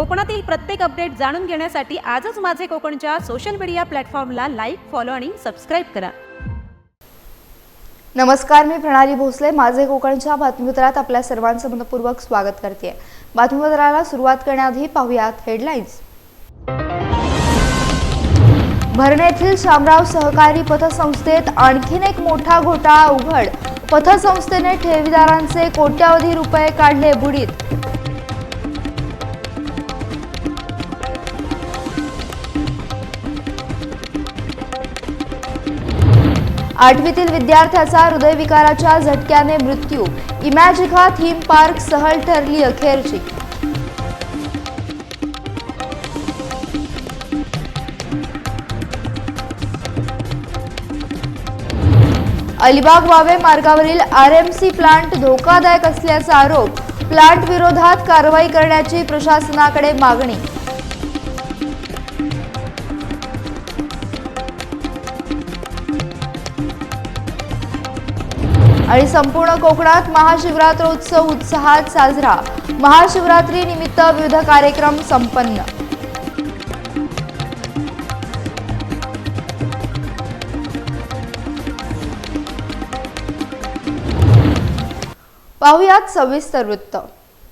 कोकणातील प्रत्येक अपडेट जाणून घेण्यासाठी आजच माझे कोकणच्या सोशल मीडिया प्लॅटफॉर्मला लाईक फॉलो आणि सबस्क्राईब करा. नमस्कार मी प्रणाली भोसले. माझे कोकणच्या बातमीपत्रात आपल्या सर्वांचं मनपूर्वक स्वागत करते. बातमीपत्राला सुरुवात करण्याआधी पाहुयात हेडलाईन्स भरणे येथील शामराव सहकारी पतसंस्थेत आणखीन एक मोठा घोटाळा उघड. पतसंस्थेने ठेवीदारांचे कोट्यावधी रुपये काढले बुडीत. आठवीतील विद्यार्थ्याचा हृदयविकाराच्या झटक्याने मृत्यू. इमॅजिका थीम पार्क सहल ठरली अखेरची. अलिबाग वावे मार्गावरील आर एम सी प्लांट धोकादायक असल्याचा आरोप. प्लांट विरोधात कारवाई करण्याची प्रशासनाकडे मागणी. आणि संपूर्ण कोकणात महाशिवरात्रोत्सव उत्साहात साजरा. महाशिवरात्री निमित्त विविध कार्यक्रम संपन्न. पाहुयात सविस्तर वृत्त.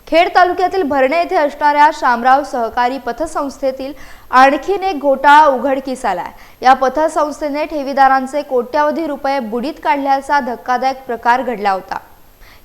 खेड तालुक्यातील भरणे येथे असणाऱ्या शामराव सहकारी पथसंस्थेतील आणखीन एक घोटाळा उघडकीस आलाय. या पथसंस्थेने ठेवीदारांचे कोट्यावधी रुपये बुडीत काढल्याचा धक्कादायक प्रकार घडला होता.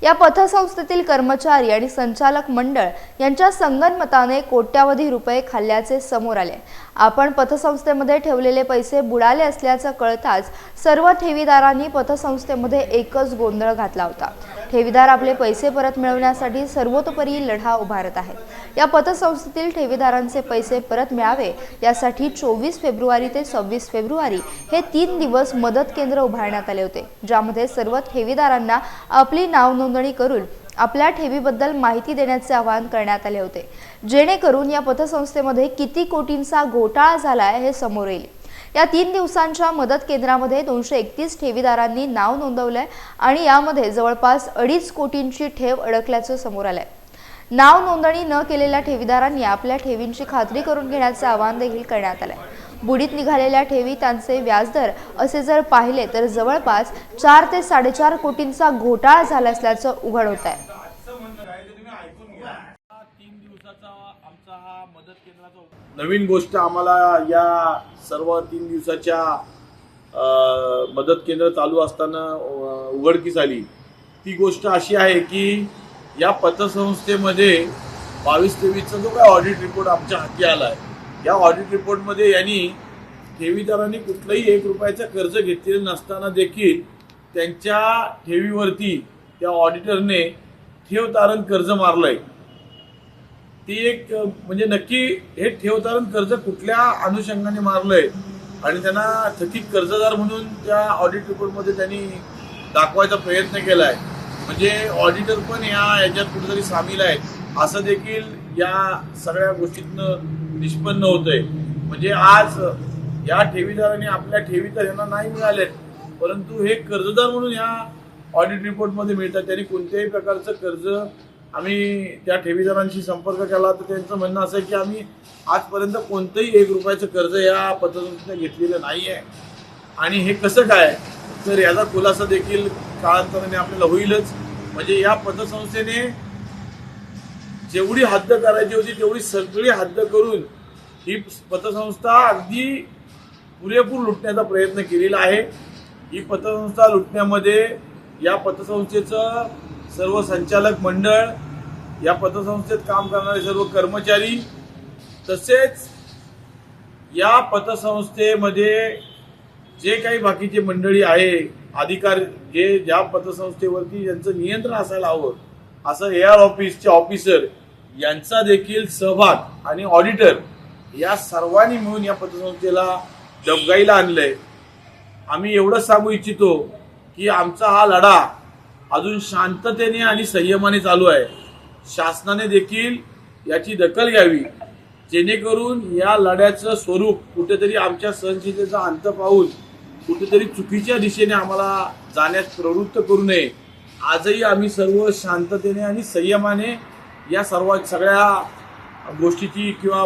या पथसंस्थेतील कर्मचारी आणि संचालक मंडळ यांच्या संगनमताने कोट्यावधी रुपये खाल्ल्याचे समोर आले. आपण पथसंस्थेमध्ये ठेवलेले पैसे बुडाले असल्याचं कळताच सर्व ठेवीदारांनी पथसंस्थेमध्ये एकच गोंधळ घातला होता. ठेवीदार आपले पैसे परत मिळवण्यासाठी सर्वतोपरी लढा उभारत आहेत. या पतसंस्थेतील ठेवीदारांचे पैसे परत मिळावे यासाठी चोवीस फेब्रुवारी ते सव्वीस फेब्रुवारी हे तीन दिवस मदत केंद्र उभारण्यात आले होते ज्यामध्ये सर्व ठेवीदारांना आपली नाव नोंदणी करून आपल्या ठेवीबद्दल माहिती देण्याचे आवाहन करण्यात आले होते. जेणेकरून या पतसंस्थेमध्ये किती कोटींचा घोटाळा झाला आहे हे समोर येईल. या तीन दिवसांच्या मदत केंद्रामध्ये दोनशे एकतीस ठेवीदारांनी नाव नोंदवलंय आणि यामध्ये जवळपास अडीच कोटींची ठेव अडकल्याचं समोर आलंय. नाव नोंदणी न केलेल्या ठेवीदारांनी आपल्या ठेवींची खात्री करून घेण्याचं आवाहन देखील करण्यात आलंय. बुडीत निघालेल्या ठेवी त्यांचे व्याजदर असे जर पाहिले तर जवळपास चार ते साडेचार कोटींचा घोटाळा झाला असल्याचं उघड होत आहे तीन दिवसाचा आमचा हा मदत केंद्राचा नवीन गोष्ट आम्हाला या सर्व तीन दिवसाच्या मदत केंद्र चालू असताना उघडकीस आली. ती गोष्ट अशी आहे की या पतसंस्थेमध्ये बावीस तेवीसचा जो काय ऑडिट रिपोर्ट आमच्या हाती आला आहे या ऑडिट रिपोर्टमध्ये यांनी ठेवीदारांनी कुठलंही एक रुपयाचं कर्ज घेतलेलं नसताना देखील त्यांच्या ठेवीवरती त्या ऑडिटरने ठेव तारण कर्ज मारलं आहे ती एक म्हणजे नक्की हे ठेवतारण कर्ज कुठल्या अनुषंगाने मारलंय आणि त्यांना थकीत कर्जदार म्हणून त्या ऑडिट रिपोर्टमध्ये त्यांनी दाखवायचा प्रयत्न केलाय. म्हणजे ऑडिटर पण या याच्यात कुठेतरी सामील आहेत. असं देखील या सगळ्या गोष्टीतनं निष्पन्न होतंय. म्हणजे आज या ठेवीदारांनी आपल्या ठेवी तर यांना नाही मिळाल्यात परंतु हे कर्जदार म्हणून या ऑडिट रिपोर्टमध्ये मिळतात. त्यांनी कोणत्याही प्रकारचं कर्ज आम्ही त्या ठेवीदारांशी संपर्क केला तर त्यांचं म्हणणं असं आहे की आम्ही आजपर्यंत कोणतंही एक रुपयाचं कर्ज या पतसंस्थेने घेतलेलं नाही आहे आणि हे कसं काय? तर याचा खुलासा देखील काळांतराने आपल्याला होईलच. म्हणजे या पतसंस्थेने जेवढी हद्द करायची होती तेवढी सगळी हद्द करून ही पतसंस्था अगदी पुरेपूर लुटण्याचा प्रयत्न केलेला आहे. ही पतसंस्था लुटण्यामध्ये या पतसंस्थेचं सर्व संचालक मंडळ या पतसंस्थेत काम करणारे सर्व कर्मचारी तसेच या पतसंस्थेमध्ये जे काही बाकीचे मंडळी आहे अधिकार जे ज्या पतसंस्थेवरती ज्यांचं नियंत्रण असायला हवं असं ए आर ऑफिसचे ऑफिसर यांचा देखील सहभाग आणि ऑडिटर या सर्वांनी मिळून या पतसंस्थेला डबगाईला आणलंय. आम्ही एवढंच सांगू इच्छितो की आमचा हा लढा अजून शांततेने आणि संयमाने चालू आहे. शासनाने देखील याची दखल घ्यावी. जेणेकरून या लढ्याचं स्वरूप कुठेतरी आमच्या सहनशीलतेचा अंत पाहून कुठेतरी चुकीच्या दिशेने आम्हाला जाण्यास प्रवृत्त करू नये. आजही आम्ही सर्व शांततेने आणि संयमाने या सर्व सगळ्या गोष्टीची किंवा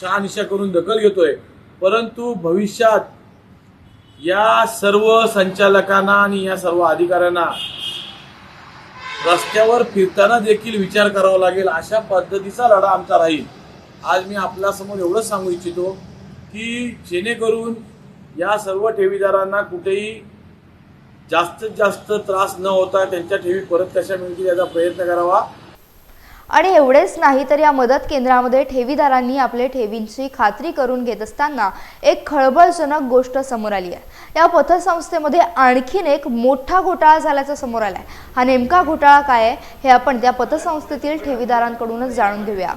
शहानिशा करून दखल घेतोय. परंतु भविष्यात या सर्व संचालकांना आणि या सर्व अधिकाऱ्यांना रस्त्यावर फिरताना देखील विचार करावा लागेल. अशा पद्धतीचा लढा आमचा राहील. आज मी आपल्यासमोर एवढंच सांगू इच्छितो की जेणेकरून या सर्व ठेवीदारांना कुठेही जास्तीत जास्त त्रास न होता त्यांच्या ठेवी परत कशा मिळतील याचा प्रयत्न करावा. आणि एवढेच नाही तर या मदत केंद्रामध्ये ठेवीदारांनी आपले ठेवींची खात्री करून घेत असताना एक खळबळजनक गोष्ट समोर आली आहे. या पतसंस्थेमध्ये आणखीन एक मोठा घोटाळा झाल्याचं समोर आलाय. हा नेमका घोटाळा काय आहे हे आपण त्या पतसंस्थेतील ठेवीदारांकडूनच जाणून घेऊया.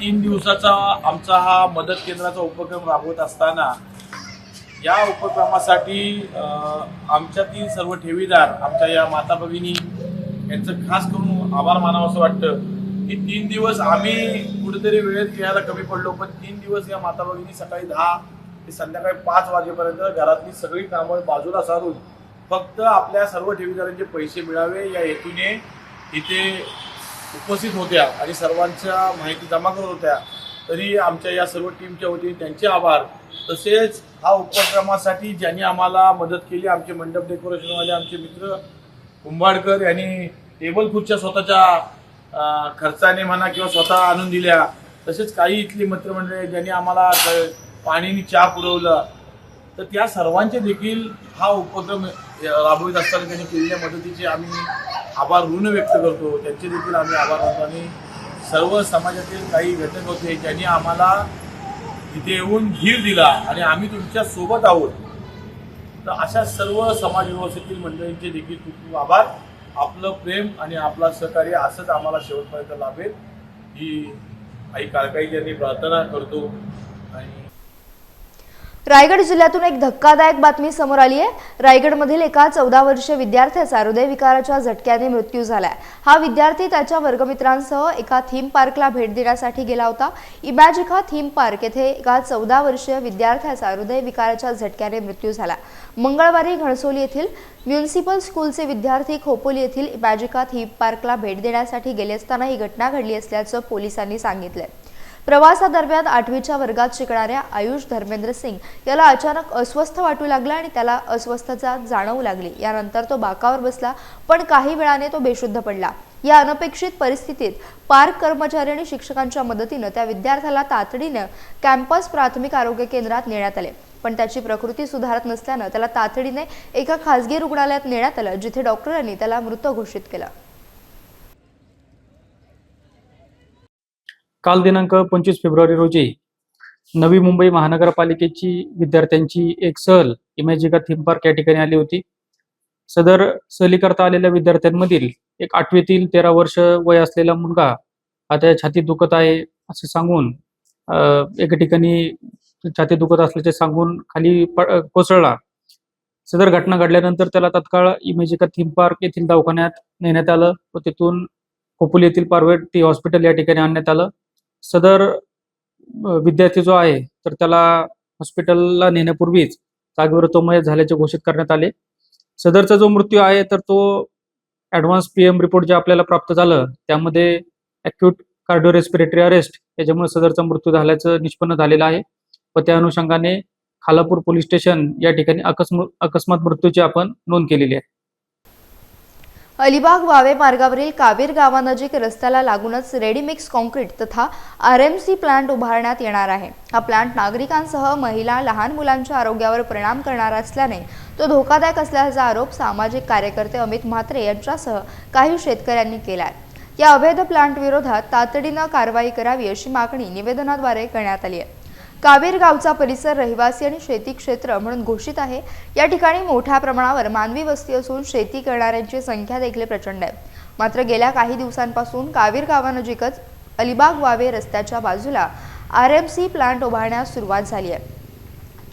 तीन दिवसाचा आमचा हा मदत केंद्राचा उपक्रम राबवत असताना या उपक्रमासाठी आमच्यातील सर्व ठेवीदार आमच्या या माता भगिनी यांचं खास करून आभार मानावं असं वाटतं की तीन दिवस आम्ही कुठेतरी वेळेत खेळायला कमी पडलो पण तीन दिवस या माता भगिनी सकाळी दहा ते संध्याकाळी पाच वाजेपर्यंत घरातली सगळी कामं बाजूला सारून फक्त आपल्या सर्व ठेवीदारांचे पैसे मिळावे या हेतूने इथे उपस्थित होत्या आणि सर्वांच्या माहिती जमा करत होत्या. तरी आमच्या या सर्व टीमच्या वतीने त्यांचे आभार. तसेच हा उपक्रमासाठी ज्यांनी आम्हाला मदत केली आमचे मंडप डेकोरेशनवाले आमचे मित्र कुंभाडकर यांनी टेबल खुर्च्या स्वतःच्या खर्चाने म्हणा किंवा स्वतः आणून दिल्या. तसेच काही इथली मित्रमंडळी ज्यांनी आम्हाला क- पाणीनी चहा पुरवलं. तर त्या सर्वांचे देखील हा उपक्रम राबवित असताना त्यांनी केलेल्या मदतीचे आम्ही आभार ऋण व्यक्त करतो. त्यांचे देखील आम्ही आभार मानतो. आणि सर्व समाजातील काही घटक होते ज्यांनी आम्हाला इथे येऊन धीर दिला आणि आम्ही तुमच्यासोबत आहोत. तर अशा सर्व समाज व्यवस्थेतील मंडळींचे देखील खूप खूप आभार. आपलं प्रेम आणि आपला सहकार्य असंच आम्हाला शेवटपर्यंत लाभेल. ही आई काळकाई यांनी प्रार्थना करतो आणि रायगड जिल्ह्यातून एक धक्कादायक बातमी समोर आली आहे. रायगडमधील एका चौदा वर्षीय विद्यार्थ्याचा हृदयविकाराच्या झटक्याने मृत्यू झालाय. हा विद्यार्थी त्याच्या वर्गमित्रांसह एका थीम पार्कला भेट देण्यासाठी गेला होता. इमॅजिका थीम पार्क येथे एका चौदा वर्षीय विद्यार्थ्याचा हृदयविकाराच्या झटक्याने मृत्यू झाला. मंगळवारी घणसोली येथील म्युन्सिपल स्कूलचे विद्यार्थी खोपोली येथील इमॅजिका थीम पार्कला भेट देण्यासाठी गेले असताना ही घटना घडली असल्याचं पोलिसांनी सांगितलं प्रवासादरम्यान आठवीच्या वर्गात शिकणाऱ्या आयुष धर्मेंद्र सिंग याला अचानक अस्वस्थ वाटू लागला आणि त्याला अस्वस्थता जाणवू लागली. यानंतर तो बाकावर बसला पण काही वेळाने तो बेशुद्ध पडला. या अनपेक्षित परिस्थितीत पार्क कर्मचारी आणि शिक्षकांच्या मदतीनं त्या विद्यार्थ्याला तातडीनं कॅम्पस प्राथमिक आरोग्य केंद्रात नेण्यात आले. पण त्याची प्रकृती सुधारत नसल्यानं त्याला तातडीने एका खासगी रुग्णालयात नेण्यात आलं जिथे डॉक्टरांनी त्याला मृत घोषित केलं. काल दिनांक पंचवीस फेब्रुवारी रोजी नवी मुंबई महानगरपालिकेची विद्यार्थ्यांची एक सहल इमॅजिका थीम पार्क या ठिकाणी आली होती. सदर सहलीकरता आलेल्या विद्यार्थ्यांमधील एक आठवीतील तेरा वर्ष वय असलेला मुलगा आता छाती दुखत आहे असे सांगून एका ठिकाणी छाती दुखत असल्याचे सांगून खाली कोसळला. सदर घटना घडल्यानंतर त्याला तत्काळ इमेजिका थीम पार्क येथील दवाखान्यात नेण्यात आलं व तिथून खोपोली येथील पार्वती हॉस्पिटल या ठिकाणी आणण्यात आलं. सदर विद्यार्थी जो आहे तर त्याला हॉस्पिटलला नेण्यापूर्वीच जागेवर तो मयत झाल्याचे घोषित करण्यात आले. सदरचा जो मृत्यू आहे तर तो ऍडव्हान्स पीएम रिपोर्ट जे आपल्याला प्राप्त झालं त्यामध्ये अक्यूट कार्डिओ रेस्पिरेटरी अरेस्ट याच्यामुळे सदरचा मृत्यू झाल्याचं निष्पन्न झालेलं आहे. व त्या अनुषंगाने खालापूर पोलीस स्टेशन या ठिकाणी अकस्म अकस्मात मृत्यूची आपण नोंद केलेली आहे. अलिबाग वावे मार्गावरील कावीर गावानजीक रस्त्याला लागूनच रेडीमिक्स कॉन्क्रीट तथा आर एम सी प्लांट उभारण्यात येणार आहे. हा प्लांट नागरिकांसह महिला लहान मुलांच्या आरोग्यावर परिणाम करणार असल्याने तो धोकादायक असल्याचा आरोप सामाजिक कार्यकर्ते अमित म्हात्रे यांच्यासह काही शेतकऱ्यांनी केला आहे या अवैध प्लांट विरोधात तातडीनं कारवाई करावी अशी मागणी निवेदनाद्वारे करण्यात आली आहे. कावेर गावचा परिसर रहिवासी आणि शेती क्षेत्र म्हणून घोषित आहे. या ठिकाणी मोठ्या प्रमाणावर मानवी वस्ती असून शेती करणाऱ्यांची संख्या देखील प्रचंड आहे. मात्र गेल्या काही दिवसांपासून कावीर गावानजीकच अलिबाग वावे रस्त्याच्या बाजूला आर एम सी प्लांट उभारण्यास सुरुवात झाली आहे.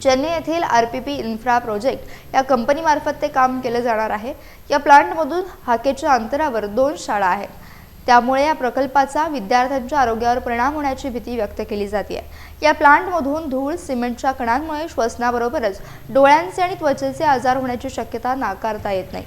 चेन्नई येथील R P P infra project या कंपनीमार्फत ते काम केलं जाणार आहे. या प्लांटमधून हाकेच्या अंतरावर दोन शाळा आहेत. त्यामुळे या प्रकल्पाचा विद्यार्थ्यांच्या आरोग्यावर परिणाम होण्याची भीती व्यक्त केली जाते या प्लांटमधून धूळ सिमेंटच्या कणांमुळे श्वसनाबरोबरच डोळ्यांचे आणि त्वचेचे आजार होण्याची शक्यता नाकारता येत नाही.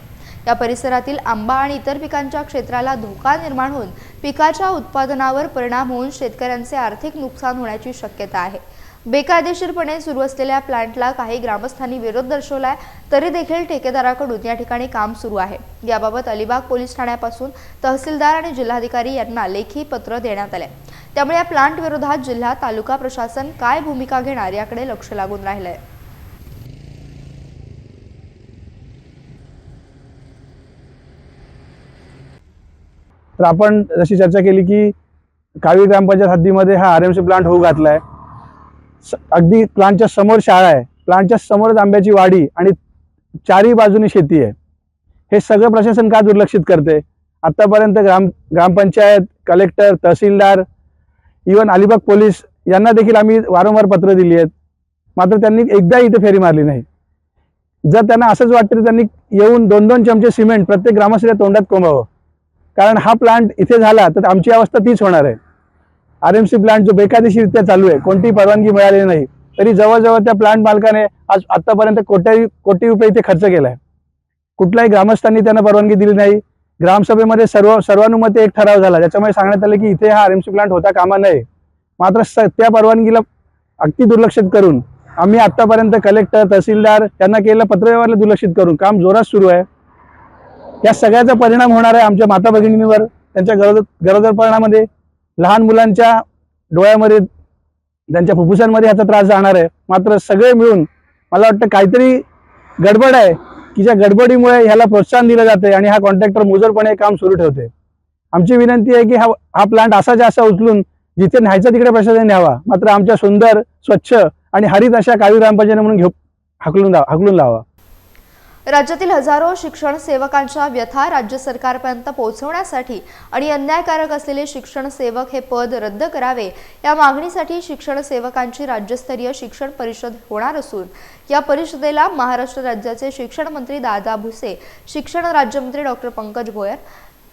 या परिसरातील आंबा आणि इतर पिकांच्या क्षेत्राला धोका निर्माण होऊन पिकाच्या उत्पादनावर परिणाम होऊन शेतकऱ्यांचे आर्थिक नुकसान होण्याची शक्यता आहे. बेकायदेशीरपणे सुरू असलेल्या प्लांटला काही ग्रामस्थांनी विरोध दर्शवलाय तरी देखील ठेकेदाराकडून या ठिकाणी काम सुरू आहे. याबाबत अलिबाग पोलीस ठाण्यापासून तहसीलदार आणि जिल्हाधिकारी यांना लेखी पत्र देण्यात आले त्यामुळे या प्लांट विरोधात जिल्हा तालुका प्रशासन काय भूमिका घेणार याकडे लक्ष लागून राहिलंय. तर आपण जशी चर्चा केली की कावी ग्रामपंचायत हद्दीमध्ये हा आर एम सी प्लांट होऊ घातलाय. आहे अगदी प्लांटच्या समोर शाळा आहे. प्लांटच्या समोरच आंब्याची वाडी आणि चारही बाजूनी शेती आहे. हे सगळं प्रशासन का दुर्लक्षित करते? आत्तापर्यंत ग्राम ग्रामपंचायत collector tehsildar even Alibag police यांना देखील आम्ही वारंवार पत्र दिली आहेत. मात्र त्यांनी एकदा इथे फेरी मारली नाही. जर त्यांना असंच वाटतं तर त्यांनी येऊन दोन दोन चमचे सिमेंट प्रत्येक ग्रामस्थाच्या तोंडात कोंबावं. कारण हा प्लांट इथे झाला तर आमची अवस्था तीच होणार आहे. आर एम सी प्लांट जो बेकायदेशीरित्या चालू आहे कोणतीही परवानगी मिळालेली नाही तरी जवळजवळ त्या प्लांट मालकाने आज आतापर्यंत कोटी कोटी रुपये इथे खर्च केला आहे कुठल्याही ग्रामस्थांनी त्यांना परवानगी दिली नाही. ग्रामसभेमध्ये सर्व सर्वानुमते एक ठराव झाला. ज्याच्यामुळे सांगण्यात आलं की इथे हा आर एम सी प्लांट होता कामा नये. मात्र स त्या परवानगीला अगदी दुर्लक्षित करून आम्ही आतापर्यंत कलेक्टर तहसीलदार त्यांना केलेलं पत्रव्यवहारला दुर्लक्षित करून काम जोरात सुरू आहे. या सगळ्याचा परिणाम होणार आहे आमच्या माता भगिनींवर त्यांच्या गरोदर गरोदरपणामध्ये लहान मुलांच्या डोळ्यामध्ये त्यांच्या फुफ्फुसांमध्ये ह्याचा त्रास जाणार आहे. मात्र सगळे मिळून मला वाटतं काहीतरी गडबड आहे की ज्या गडबडीमुळे ह्याला प्रोत्साहन दिलं जाते आणि हा कॉन्ट्रॅक्टर मुजरपणे काम सुरू ठेवते आमची विनंती आहे की हा हा प्लांट असा उचलून जिथे न्यायचा तिकडे प्रशासन न्यावा. मात्र आमच्या सुंदर स्वच्छ आणि हरित अशा कावी ग्रामपंचायत म्हणून घेऊ हाकलून लावा हाकलून लावा. राज्यातील हजारो शिक्षण सेवकांच्या व्यथा राज्य सरकारपर्यंत पोहोचवण्यासाठी आणि अन्यायकारक असलेले शिक्षण सेवक हे पद रद्द करावे या मागणीसाठी शिक्षण सेवकांची राज्यस्तरीय शिक्षण परिषद होणार असून या परिषदेला महाराष्ट्र राज्याचे शिक्षण मंत्री दादा भुसे शिक्षण राज्यमंत्री डॉक्टर पंकज भोयर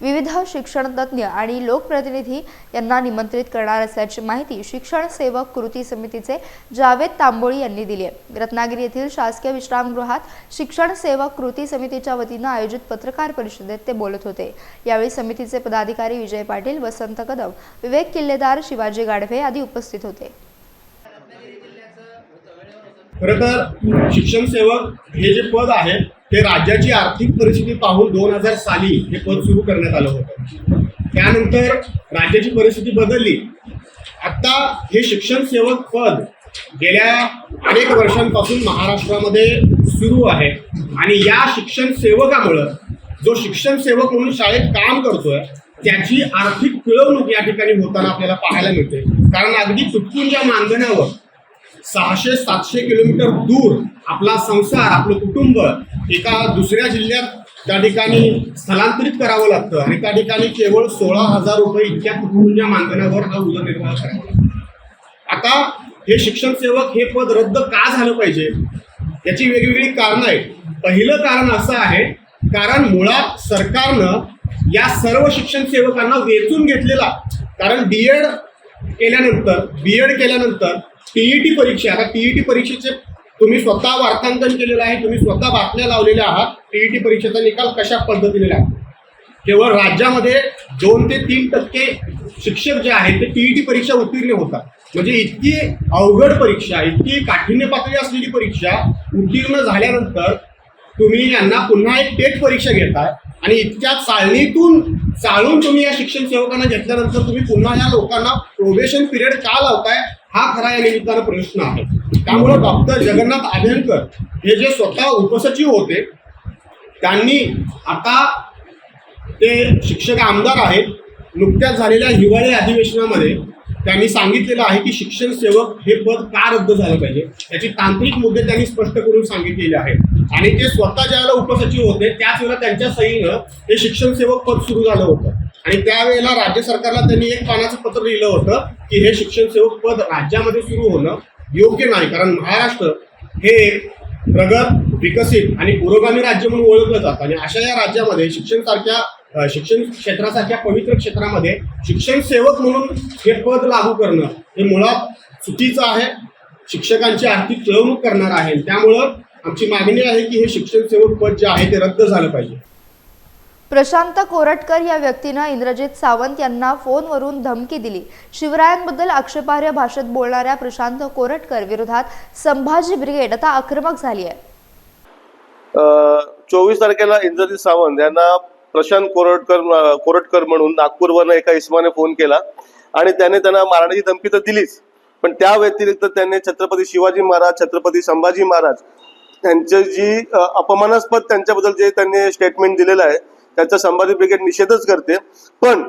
विविध शिक्षणतज्ज्ञ आणि लोकप्रतिनिधी यांना निमंत्रित करणार असल्याची माहिती शिक्षण सेवक कृती समितीचे जावेद तांबोळी यांनी दिली आहे. रत्नागिरी येथील शासकीय विश्रामगृहात शिक्षण सेवक कृती समितीच्या वतीनं आयोजित पत्रकार परिषदेत ते बोलत होते. यावेळी समितीचे पदाधिकारी विजय पाटील वसंत कदम विवेक किल्लेदार शिवाजी गाढवे आदी उपस्थित होते. खरं तर शिक्षण सेवक हे जे पद आहे ते राज्याची आर्थिक परिस्थिती पाहून दोन हजार साली हे पद सुरू करण्यात आलं होतं. त्यानंतर राज्याची परिस्थिती बदलली. आत्ता हे शिक्षण सेवक पद गेल्या अनेक वर्षांपासून महाराष्ट्रामध्ये सुरू आहे. आणि या शिक्षण सेवकामुळं जो शिक्षण सेवक म्हणून शाळेत काम करतोय त्याची आर्थिक पिळवणूक या ठिकाणी होताना आपल्याला पाहायला मिळते. कारण अगदी तुटपुंच्या मानधनावर सहाशे सातशे किलोमीटर दूर आपला संसार आपलं कुटुंब एका दुसऱ्या जिल्ह्यात त्या ठिकाणी स्थलांतरित करावं लागतं आणि त्या ठिकाणी केवळ सोळा हजार रुपये इतक्या कुटुंबाच्या मानधनावर हा उदरनिर्वाह करावा लागतो. आता हे शिक्षण सेवक हे पद रद्द का झालं पाहिजे? याची वेगवेगळी कारणं आहेत. पहिलं कारण असं आहे कारण मुळात सरकारनं या सर्व शिक्षण सेवकांना वेचून घेतलेला कारण बी एड केल्यानंतर बी एड केल्यानंतर टीईटी परीक्षा आता टीईटी परीक्षेचे तुम्ही स्वतः वार्तांकन केलेलं आहे तुम्ही स्वतः बातम्या लावलेल्या आहात. टीईटी परीक्षेचा निकाल कशा पद्धतीने लागतो? केवळ राज्यामध्ये दोन ते तीन टक्के शिक्षक जे आहेत ते टीईटी परीक्षा उत्तीर्ण होतात. म्हणजे इतकी अवघड परीक्षा इतकी काठिण्य पातळी असलेली परीक्षा उत्तीर्ण झाल्यानंतर तुम्ही यांना पुन्हा एक टेट परीक्षा घेताय आणि इतक्या चाळणीतून चाळून तुम्ही या शिक्षण सेवकांना घेतल्यानंतर तुम्ही पुन्हा या लोकांना प्रोबेशन पिरियड का लावताय? हा खरा या निमित्तानं प्रश्न आहे. त्यामुळे डॉक्टर जगन्नाथ आभ्यंकर हे जे स्वतः उपसचिव होते त्यांनी आता ते शिक्षक आमदार आहेत नुकत्याच झालेल्या हिवाळी अधिवेशनामध्ये त्यांनी सांगितलेलं आहे की शिक्षण सेवक हे पद का रद्द झालं पाहिजे? याची तांत्रिक मुद्दे त्यांनी स्पष्ट करून सांगितलेले आहेत. आणि ते स्वतः ज्यावेळेला उपसचिव होते त्याच वेळेला त्यांच्या सहीनं हे शिक्षण सेवक पद सुरू झालं होतं. आणि त्यावेळेला राज्य सरकारला त्यांनी एक पानाचं पत्र लिहिलं होतं की हे शिक्षण सेवक पद राज्यामध्ये सुरू होणं योग्य नाही कारण महाराष्ट्र हे प्रगत विकसित आणि पुरोगामी राज्य म्हणून ओळखलं जातं. आणि अशा या राज्यामध्ये शिक्षण सारख्या शिक्षण क्षेत्रासारख्या पवित्र क्षेत्रामध्ये शिक्षण सेवक म्हणून हे पद लागू करणं हे मुळात चुकीचं आहे. शिक्षकांची आर्थिक पिळवणूक करणार आहे. त्यामुळं आमची मागणी आहे की हे शिक्षण सेवक पद जे आहे ते रद्द झालं पाहिजे. प्रशांत कोरटकर या व्यक्तीनं इंद्रजित सावंत यांना फोनवरून धमकी दिली. शिवरायांबद्दल आक्षेपार्ह भाषेत बोलणाऱ्या प्रशांत कोरटकर विरोधात संभाजी ब्रिगेड आता आक्रमक झाली आहे. चोवीस तारखेला इंद्रजित सावंत यांना प्रशांत कोरटकर कोरटकर म्हणून नागपूरवरनं एका इसमाने फोन केला आणि त्याने त्यांना मारण्याची धमकी तर दिलीच. पण त्या व्यतिरिक्त त्यांनी छत्रपती शिवाजी महाराज छत्रपती संभाजी महाराज त्यांची जी अपमानास्पद त्यांच्याबद्दल जे त्यांनी स्टेटमेंट दिलेलं आहे त्याचा संभाजी ब्रिगेड निषेधच करते. पण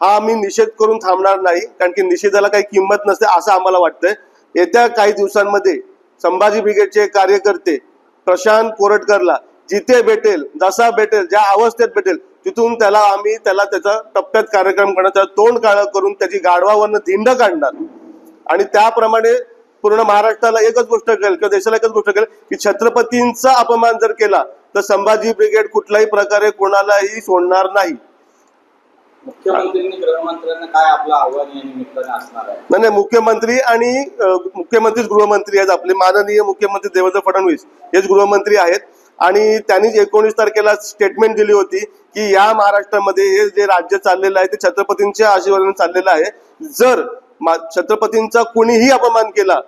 हा आम्ही निषेध करून थांबणार नाही कारण की निषेधाला काही किंमत नसते असं आम्हाला वाटतंय. येत्या काही दिवसांमध्ये संभाजी ब्रिगेडचे कार्यकर्ते प्रशांत कोरटकरला जिथे भेटेल जसा भेटेल ज्या अवस्थेत भेटेल तिथून त्याला आम्ही त्याला त्याचा टप्प्यात कार्यक्रम करणार त्याला तोंड काळं करून त्याची गाढवावरनं धिंड काढणार. आणि त्याप्रमाणे पूर्ण महाराष्ट्राला एकच गोष्ट कळेल किंवा देशाला एकच गोष्ट कळेल की छत्रपतींचा अपमान जर केला तर संभाजी ब्रिगेड कुठल्याही प्रकारे कोणालाही सोडणार नाही. नाही मुख्यमंत्री आणि मुख्यमंत्रीच गृहमंत्री आहेत आपले. माननीय मुख्यमंत्री देवेंद्र फडणवीस हेच गृहमंत्री आहेत. आणि त्यांनी एकोणीस तारखेला स्टेटमेंट दिली होती की या महाराष्ट्रामध्ये हे जे राज्य चाललेलं आहे ते छत्रपतींच्या आशीर्वादाने चाललेलं आहे. जर छत्रपतींचा कुणीही अपमान केला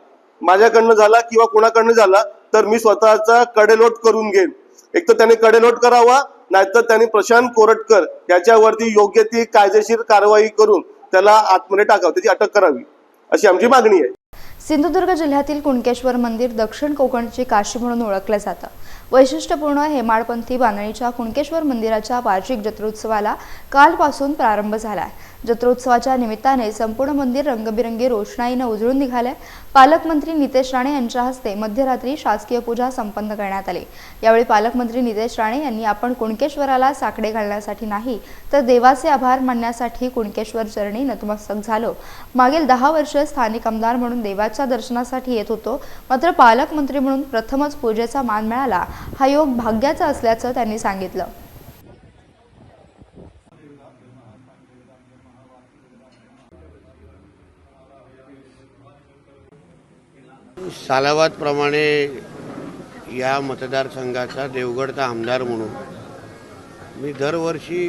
माझ्याकडनं झाला किंवा कुणाकडनं झाला तर मी स्वतःचा कडेलोट करून घेईन. एक तर त्याने कडेनोट करावा नाहीतर त्यांनी प्रशांत कोरटकर याच्यावरती योग्य ती कायदेशीर कारवाई करून त्याला आतमध्ये टाकावं त्याची अटक करावी अशी आमची मागणी आहे. सिंधुदुर्ग जिल्ह्यातील कुणकेश्वर मंदिर दक्षिण कोकणची काशी म्हणून ओळखलं जातं. वैशिष्ट्यपूर्ण हेमाडपंथी बांधणीच्या कुणकेश्वर मंदिराच्या वार्षिक जत्रोत्सवाला कालपासून प्रारंभ झाला आहे जत्रोत्सवाच्या निमित्ताने संपूर्ण मंदिर रंगबिरंगी रोषणाईनं उजळून निघालंय. पालकमंत्री नितेश राणे यांच्या हस्ते मध्यरात्री शासकीय पूजा संपन्न करण्यात आली. यावेळी पालकमंत्री नितेश राणे यांनी आपण कुणकेश्वराला साकडे घालण्यासाठी नाही तर देवाचे आभार मानण्यासाठी कुणकेश्वर चरणी नतमस्तक झालो. मागील दहा वर्ष स्थानिक आमदार म्हणून देवाच्या दर्शनासाठी येत होतो मात्र पालकमंत्री म्हणून प्रथमच पूजेचा मान मिळाला. हा योग भाग्याचा असल्याचं त्यांनी सांगितलं. सालावादप्रमाणे या मतदारसंघाचा देवगडचा आमदार म्हणून मी दरवर्षी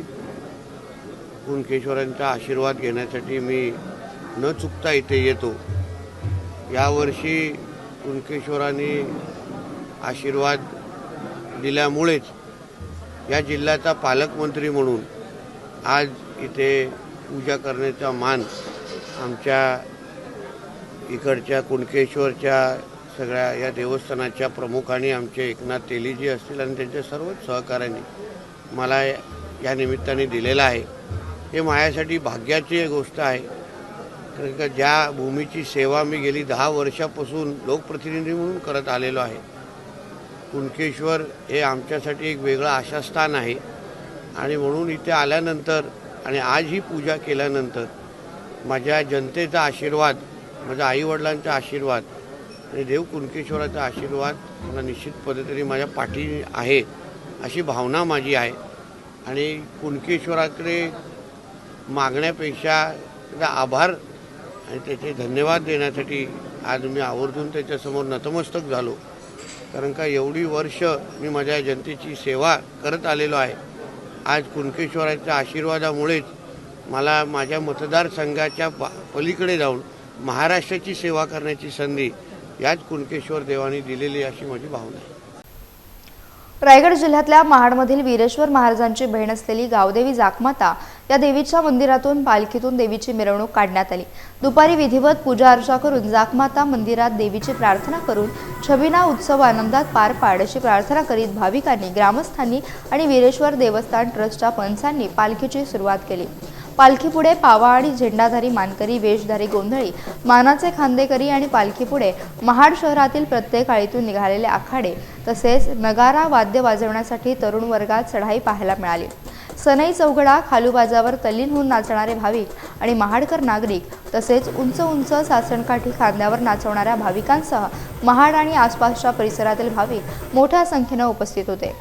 कुणकेश्वरांचा आशीर्वाद घेण्यासाठी मी न चुकता इथे येतो. यावर्षी कुणकेश्वरांनी आशीर्वाद दिल्यामुळेच या जिल्ह्याचा पालकमंत्री म्हणून आज इथे पूजा करण्याचा मान आमच्या इकडच्या कुणकेश्वरच्या सगळ्या या देवस्थानाच्या प्रमुखांनी आमचे एकनाथ तेलीजी असतील आणि त्यांच्या सर्वच सहकाऱ्यांनी मला या निमित्ताने दिलेलं आहे. हे माझ्यासाठी भाग्याची गोष्ट आहे. कारण का ज्या भूमीची सेवा मी गेली दहा वर्षापासून लोकप्रतिनिधी म्हणून करत आलेलो आहे कुणकेश्वर हे आमच्यासाठी एक वेगळं आशास्थान आहे. आणि म्हणून इथे आल्यानंतर आणि आज ही पूजा केल्यानंतर माझ्या जनतेचा आशीर्वाद माझ्या आईवडिलांचा आशीर्वाद आणि देव कुणकेश्वराचा आशीर्वाद मला निश्चित पद्धतीने माझ्या पाठी आहे अशी भावना माझी आहे. आणि कुणकेश्वराकडे मागण्यापेक्षा त्याचा आभार आणि त्याचे धन्यवाद देण्यासाठी आज मी आवर्जून त्याच्यासमोर नतमस्तक झालो. कारण का एवढी वर्ष मी माझ्या जनतेची सेवा करत आलेलो आहे. आज कुणकेश्वराच्या आशीर्वादामुळेच मला माझ्या मतदारसंघाच्या पा पलीकडे जाऊन महाराष्ट्राची सेवा करण्याची संधी याच कुणकेश्वर देवाने दिलेली अशी माझी भावना आहे. रायगड जिल्ह्यातल्या महाडमधील वीरेश्वर महाराजांची बहीण असलेली गावदेवी जाकमाता या देवीच्या मंदिरातून पालखीतून देवीची मिरवणूक काढण्यात आली. दुपारी विधिवत पूजा अर्चा करून जाकमाता मंदिरात देवीची प्रार्थना करून छबिना उत्सव आनंदात पार पाड अशी प्रार्थना करीत भाविकांनी ग्रामस्थांनी आणि वीरेश्वर देवस्थान ट्रस्टच्या पंचांनी पालखीची सुरुवात केली. पालखीपुढे पावा आणि झेंडाधारी मानकरी वेशधारी गोंधळी मानाचे खांदेकरी आणि पालखीपुढे महाड शहरातील प्रत्येक आळीतून निघालेले आखाडे तसेच नगारा वाद्य वाजवण्यासाठी तरुण वर्गात चढाई पाहायला मिळाली. सनई चौघडा खालूबाजावर तल्लीन होऊन नाचणारे भाविक आणि महाडकर नागरिक तसेच उंच उंच सासणकाठी खांद्यावर नाचवणाऱ्या भाविकांसह महाड आणि आसपासच्या परिसरातील भाविक मोठ्या संख्येनं उपस्थित होते.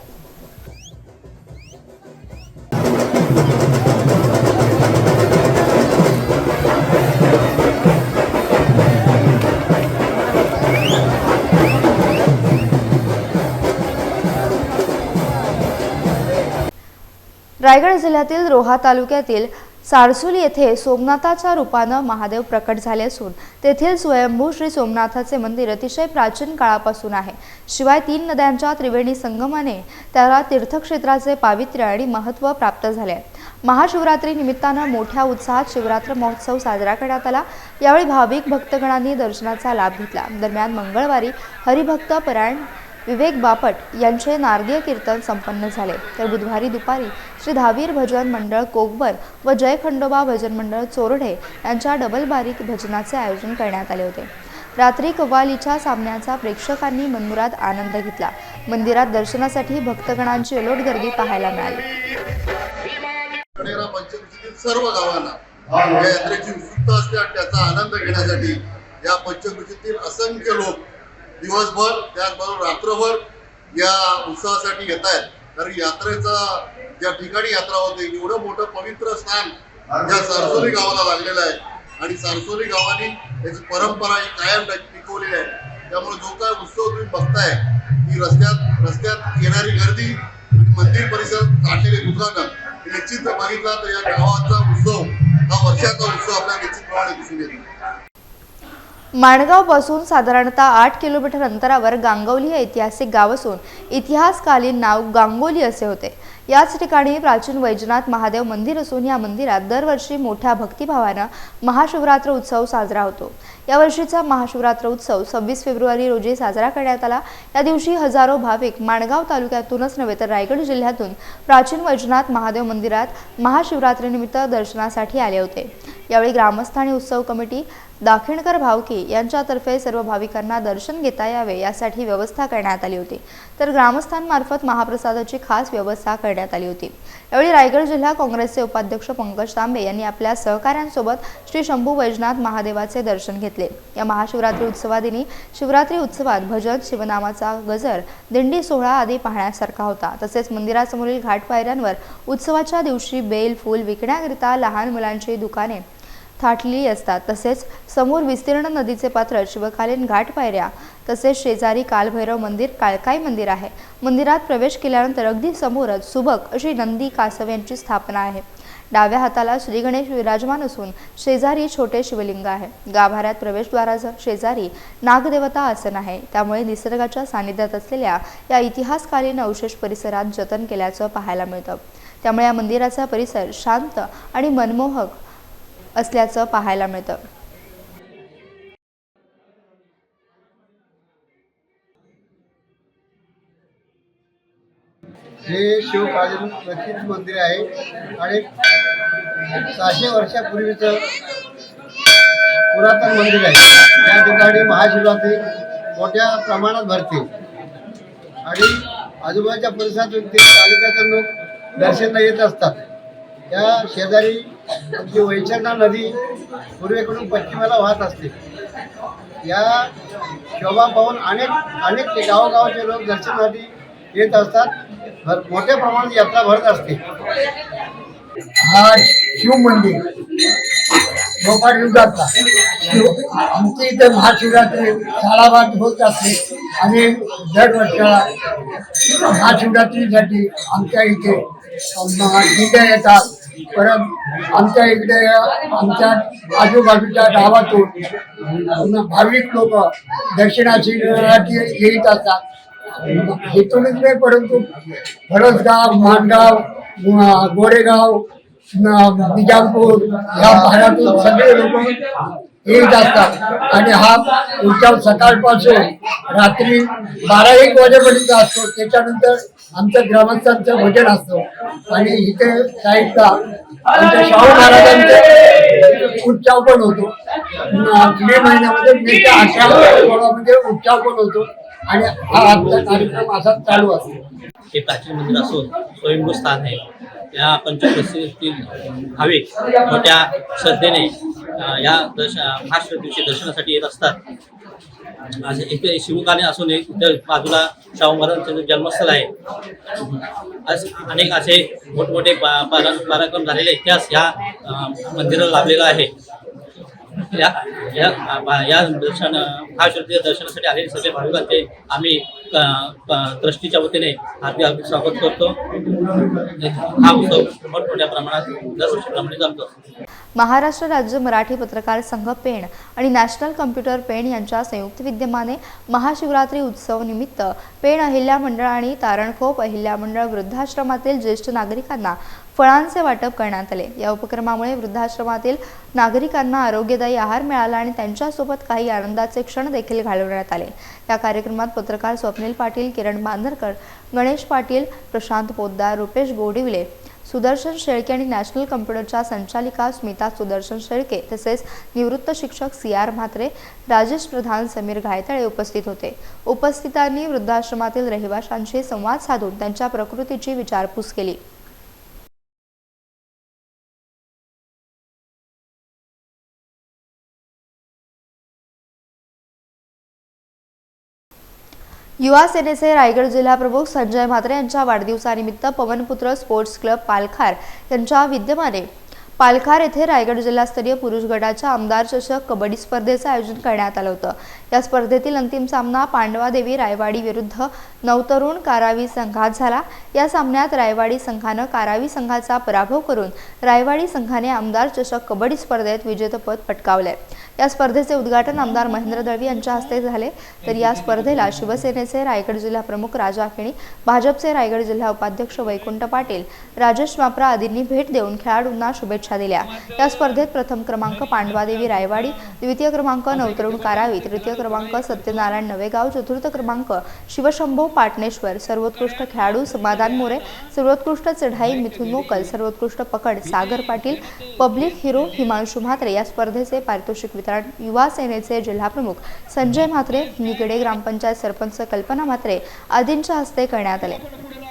रायगड जिल्ह्यातील रोहा तालुक्यातील सारसुल येथे सोमनाथाच्या रूपानं महादेव प्रकट झाले असून तेथील स्वयंभू श्री सोमनाथाचे मंदिर अतिशय प्राचीन काळापासून आहे. शिवाय तीन नद्यांच्या त्रिवेणी संगमाने त्याला तीर्थक्षेत्राचे पावित्र्य आणि महत्त्व प्राप्त झाले आहे. महाशिवरात्री निमित्तानं मोठ्या उत्साहात शिवरात्र महोत्सव साजरा करण्यात आला. यावेळी भाविक भक्तगणांनी दर्शनाचा लाभ घेतला. दरम्यान मंगळवारी हरिभक्त परायण विवेक बापट यांचे नारदीय कीर्तन संपन्न झाले. तर बुधवारी दुपारी श्री धावीर भजन मंडळ कोकबर व जय खंडोबा भजन मंडळ चोरडे यांच्या डबल बारीक भजनाचे आयोजन करण्यात आले होते. रात्री कव्वालीच्या सामन्याचा प्रेक्षकांनी मनमुरात आनंद घेतला. मंदिरात दर्शनासाठी भक्तगणांची अलोट गर्दी पाहायला मिळाली. सर्व गावांना या यात्रेची उत्सुकता असते आणि त्याचा आनंद घेण्यासाठी या पंचकृषीतील असंख्य लोक दिवसभर त्याचबरोबर रात्रभर या उत्सवासाठी येत आहेत कारण यात्रेचा ज्या ठिकाणी यात्रा होते एवढं मोठं पवित्र स्थान या सारसोली गावाला लागलेलं आहे. आणि सारसोली गावाने याची परंपरा ही कायम टिकवलेली आहे. त्यामुळे जो काय उत्सव तुम्ही बघताय की रस्त्यात रस्त्यात येणारी गर्दी मंदिर परिसरात काढलेली दुकानं निश्चित बघितला तर या गावाचा उत्सव हा वर्षाचा उत्सव आपल्याला निश्चितप्रमाणे दिसून येतो. माणगावपासून साधारणतः आठ किलोमीटर अंतरावर गांगवली हे ऐतिहासिक गाव असून इतिहासकालीन नाव गांगोली असे होते. याच ठिकाणी प्राचीन वैजनाथ महादेव मंदिर असून या मंदिरात दरवर्षी मोठ्या भक्तिभावानं महाशिवरात्र उत्सव साजरा होतो. यावर्षीचा महाशिवरात्र उत्सव सव्वीस फेब्रुवारी रोजी साजरा करण्यात आला. या दिवशी हजारो भाविक माणगाव तालुक्यातूनच नव्हे तर रायगड जिल्ह्यातून प्राचीन वैजनाथ महादेव मंदिरात महाशिवरात्रीनिमित्त दर्शनासाठी आले होते. यावेळी ग्रामस्थ आणि उत्सव कमिटी दाखिणकर भावकी यांच्यातर्फे सर्व भाविकांना दर्शन घेता यावे यासाठी व्यवस्था करण्यात आली होती. तर ग्रामस्थांमार्फत महाप्रसादाची खास व्यवस्था करण्यात आली होती. यावेळी रायगड जिल्हा काँग्रेसचे उपाध्यक्ष पंकज तांबे यांनी आपल्या सहकाऱ्यांसोबत श्री शंभू वैजनाथ महादेवाचे दर्शन घेतले. या महाशिवरात्री उत्सवादिनी शिवरात्री उत्सवात भजन शिवनामाचा गजर दिंडी सोहळा आदी पाहण्यासारखा होता. तसेच मंदिरासमोरील घाट पायऱ्यांवर उत्सवाच्या दिवशी बेल फूल विकण्याकरिता लहान मुलांची दुकाने थाटलेली असतात. तसेच समोर विस्तीर्ण नदीचे पात्र शिवकालीन घाट पायऱ्या तसेच शेजारी कालभैरव मंदिर काळकाई मंदिर आहे. मंदिरात प्रवेश केल्यानंतर अगदी समोरच सुबक अशी नंदी कासव यांची स्थापना आहे. डाव्या हाताला श्री गणेश विराजमान असून शेजारी छोटे शिवलिंग आहे. गाभाऱ्यात प्रवेशद्वाराच्या शेजारी नागदेवता आसन आहे. त्यामुळे निसर्गाच्या सानिध्यात असलेल्या या इतिहासकालीन अवशेष परिसरात जतन केल्याचं पाहायला मिळतं. त्यामुळे या मंदिराचा परिसर शांत आणि मनमोहक असल्याचं पाहायला मिळतं. हे शिवकालीन प्रसिद्ध मंदिर आहे आणि सहाशे वर्षापूर्वीचं पुरातन मंदिर आहे. त्या ठिकाणी महाशिवरात्री मोठ्या प्रमाणात भरते. आणि आजूबाजूच्या परिसरातून ते तालुक्याचे लोक दर्शनला येत असतात. त्या शेजारी आमची वैचरणा नदी पूर्वेकडून पश्चिमेला वाहत असते. या शोभा पाहून अनेक अनेक ते गावोगावचे लोक दर्शनासाठी येत असतात. भर मोठ्या प्रमाणात यात्रा भरत असते. हा शिव मंदिर गोपाळ युगातला शिव आमच्या इथे महाशिवरात्री शाळाबाद होत असते. आणि दर वर्षाला महाशिवरात्रीसाठी आमच्या इथे दिंड्या येतात. परत आमच्या इकडे आमच्या आजूबाजूच्या गावातून भाविक लोक दर्शनाची येत असतात. इथूनच नाही परंतु भरसगाव माणगाव गोरेगाव निजामपूर या भागातून सगळे लोक येत असतात आणि हा उत्सव सकाळपासून रात्री बारा एक वाजेपर्यंत असतो. त्याच्यानंतर आमच्या ग्रामस्थांचं भजन असतं. आणि इथे साईडला आमच्या शाहू महाराजांचे उत्सव पण होतो मे महिन्यामध्ये मेच्या अठरा सोळामध्ये उत्सव पण होतो. आणि हा आमचा कार्यक्रम असा चालू असतो. हे प्राचीन मंदिर असून स्वयंभू स्थान आहे. या पंचकृषीतील भाविक मोठ्या श्रद्धेने या दर्श महाशिव दिवशी दर्शनासाठी येत असतात. असे इथे शिवकाने असून एक इथे बाजूला शाहू महाराजांचं जे जन्मस्थळ आहे. आज अनेक असे मोठमोठे पा- पारा- पराक्रम झालेले इतिहास ह्या मंदिराला लाभलेला आहे. या या या दर्शन महाशिवरात्रीच्या दर्शनासाठी आलेले सगळे भाविकांचे आम्ही ट्रस्टीच्या वतीने हार्दिक हार्दिक स्वागत करतो. हा उत्सव मोठ्या प्रमाणात दरवर्षीप्रमाणे जमतो महाराष्ट्र राज्य मराठी पत्रकार संघ पेण आणि नॅशनल कम्प्युटर पेण यांच्या संयुक्त विद्यमाने महाशिवरात्री उत्सव निमित्त पेण अहिल्या मंडळ आणि तारणखोप अहिल्या मंडळ वृद्धाश्रमातील ज्येष्ठ नागरिकांना फळांचे वाटप करण्यात आले. या उपक्रमामुळे वृद्धाश्रमातील नागरिकांना आरोग्यदायी आहार मिळाला आणि त्यांच्यासोबत काही आनंदाचे क्षण देखील घालवण्यात आले. या कार्यक्रमात पत्रकार स्वप्नील पाटील किरण बांधरकर गणेश पाटील प्रशांत पोद्दार रुपेश गोडिवले सुदर्शन शेळके आणि नॅशनल कम्प्युटरच्या संचालिका स्मिता सुदर्शन शेळके तसेच निवृत्त शिक्षक सी आर म्हात्रे राजेश प्रधान समीर घायतळे उपस्थित होते. उपस्थितांनी वृद्धाश्रमातील रहिवाशांशी संवाद साधून त्यांच्या प्रकृतीची विचारपूस केली. युवा सेनेचे रायगड जिल्हा प्रमुख संजय म्हात्रे यांच्या वाढदिवसानिमित्त पवनपुत्र स्पोर्ट्स क्लब पालखार यांच्या विद्यमाने पालखार येथे रायगड जिल्हास्तरीय पुरुष गटाच्या आमदार चषक कबड्डी स्पर्धेचं आयोजन करण्यात आलं होतं. या स्पर्धेतील अंतिम सामना पांडवादेवी रायवाडी विरुद्ध नवतरुण कारावी संघात झाला. या सामन्यात रायवाडी संघानं कारावी संघाचा पराभव करून रायवाडी संघाने आमदार चषक कबड्डी स्पर्धेत विजेतेपद पटकावलंय. या स्पर्धेचे उद्घाटन आमदार महेंद्र दळवी यांच्या हस्ते झाले. तर या स्पर्धेला शिवसेनेचे रायगड जिल्हा प्रमुख राजा खेणी भाजपचे रायगड जिल्हा उपाध्यक्ष वैकुंठ पाटील राजेश माप्रा आदींनी भेट देऊन खेळाडूंना शुभेच्छा दिल्या. या स्पर्धेत प्रथम क्रमांक पांडवादेवी रायवाडी द्वितीय क्रमांक नवतरुण कारावी तृतीय क्रमांक सत्यनारायण नवेगाव चतुर्थ क्रमांक शिवशंभो पाटणेश्वर सर्वोत्कृष्ट खेळाडू समाधान मोरे सर्वोत्कृष्ट चढाई मिथुन मोकल सर्वोत्कृष्ट पकड सागर पाटील पब्लिक हिरो हिमांशु म्हात्रे या स्पर्धेचे पारितोषिक वितरण युवा सेनेचे जिल्हाप्रमुख संजय म्हात्रे निगडे ग्रामपंचायत सरपंच कल्पना म्हात्रे आदींच्या हस्ते करण्यात आले.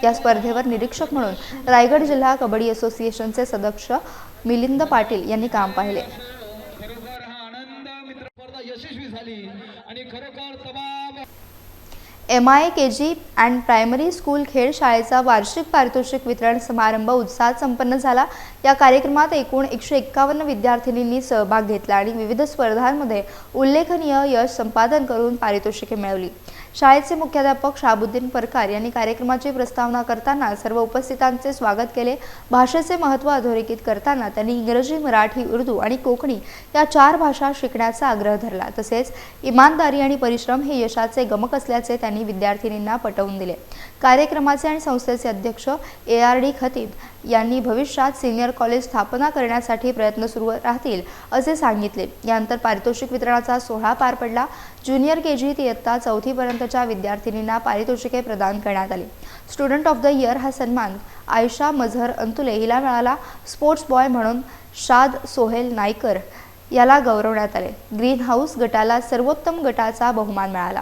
या स्पर्धेवर निरीक्षक म्हणून रायगड जिल्हा कबड्डी असोसिएशनचे सदस्य मिलिंद पाटील यांनी काम पाहिले. M I K G and primary school खेळ शाळेचा वार्षिक पारितोषिक वितरण समारंभ उत्साहात संपन्न झाला. या कार्यक्रमात एकूण एकशे एक्कावन्न विद्यार्थिनींनी सहभाग घेतला आणि विविध स्पर्धांमध्ये उल्लेखनीय यश संपादन करून पारितोषिके मिळवली. शाळेचे मुख्याध्यापक शाबुद्दीन परकार यांनी कार्यक्रमाची प्रस्तावना करताना सर्व उपस्थितांचे स्वागत केले. भाषेचे महत्त्व अधोरेखित करताना त्यांनी इंग्रजी मराठी उर्दू आणि कोकणी या चार भाषा शिकण्याचा आग्रह धरला. तसेच इमानदारी आणि परिश्रम हे यशाचे गमक असल्याचे त्यांनी विद्यार्थिनींना पटवून दिले. कार्यक्रमाचे आणि संस्थेचे अध्यक्ष ए आर डी खतीब यांनी भविष्यात सिनियर कॉलेज स्थापना करण्यासाठी प्रयत्न सुरू राहतील असे सांगितले. यानंतर पारितोषिक वितरणाचा सोहळा पार पडला. ज्युनियर के जी इयत्ता चौथीपर्यंतच्या विद्यार्थिनींना पारितोषिके प्रदान करण्यात आली. स्टुडंट ऑफ द इयर हा सन्मान आयशा मझहर अंतुले हिला मिळाला. स्पोर्ट्स बॉय म्हणून शाद सोहेल नायकर याला गौरवण्यात आले. ग्रीन हाऊस गटाला सर्वोत्तम गटाचा बहुमान मिळाला.